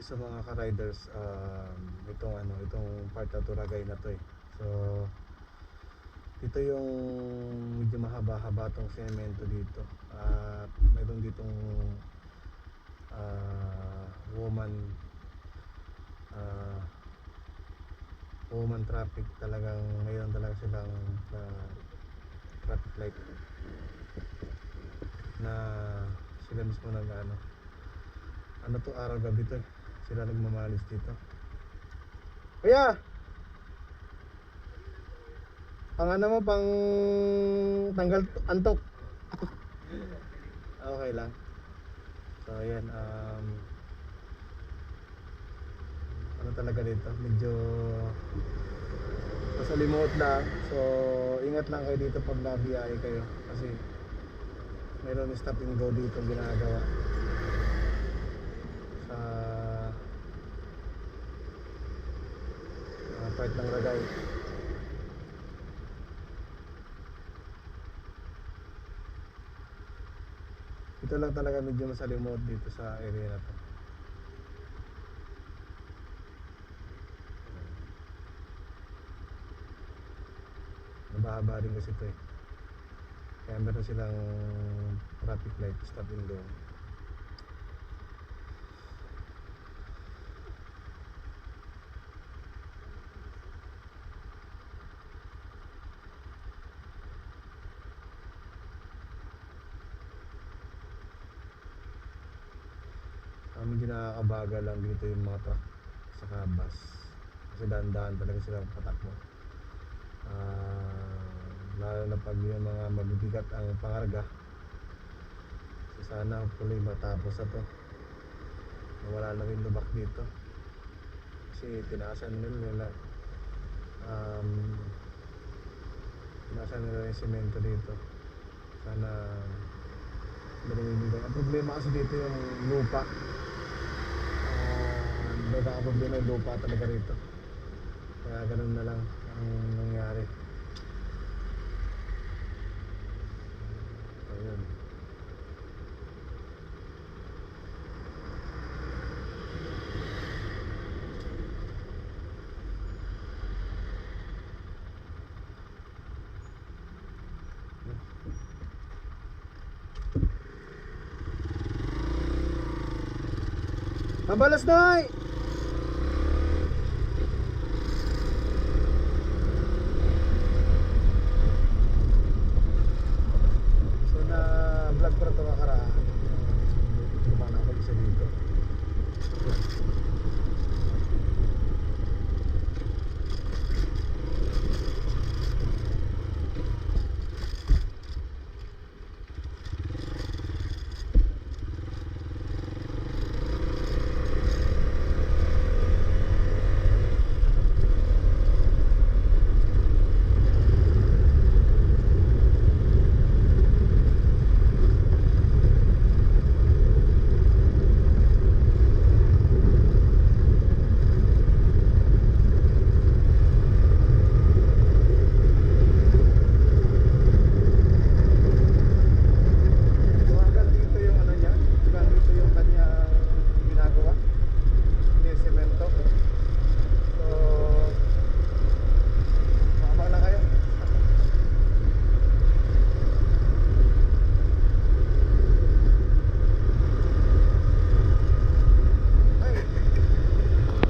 Okay sa mga ka-riders, um, itong ano, itong part na Turagay na to eh. So, ito yung medyo mahaba-haba tong semento dito. At mayroon ditong ah, woman ah, woman traffic talagang ngayon talaga silang ah, traffic light na sila mismo nag ano ano to araw gabi to eh. Sila nagmamalis dito. Kuya! Pang ano mo pang tanggal antok. Okay lang. So ayan um ano talaga dito? Medyo masalimuot lang so ingat lang kayo dito pag nabiyahe kayo. Kasi meron stop and go dito ginagawa sa uh, part ng Ragay ito lang talaga medyo masalimuot dito sa area na to Nabahaba rin kasi ito eh. Kaya meron silang traffic light, stop and go. Medyo nakakabagal lang dito yung mga truck sa bus. Kasi dahan-dahan talaga sila patakbo. Ah, lalo na pag yung mga mabibigat ang pangarga. So sana hopefully matapos na to. Wala na rin lubak dito. Kasi tinaasan nila um, tinaasan nila yung semento dito. Sana. Ang problema kasi dito yung lupa. Nagkakaproblema yung lupa talaga rito. Kaya ganun na lang ang nangyari. Ayun. Mabalas na Absolutely.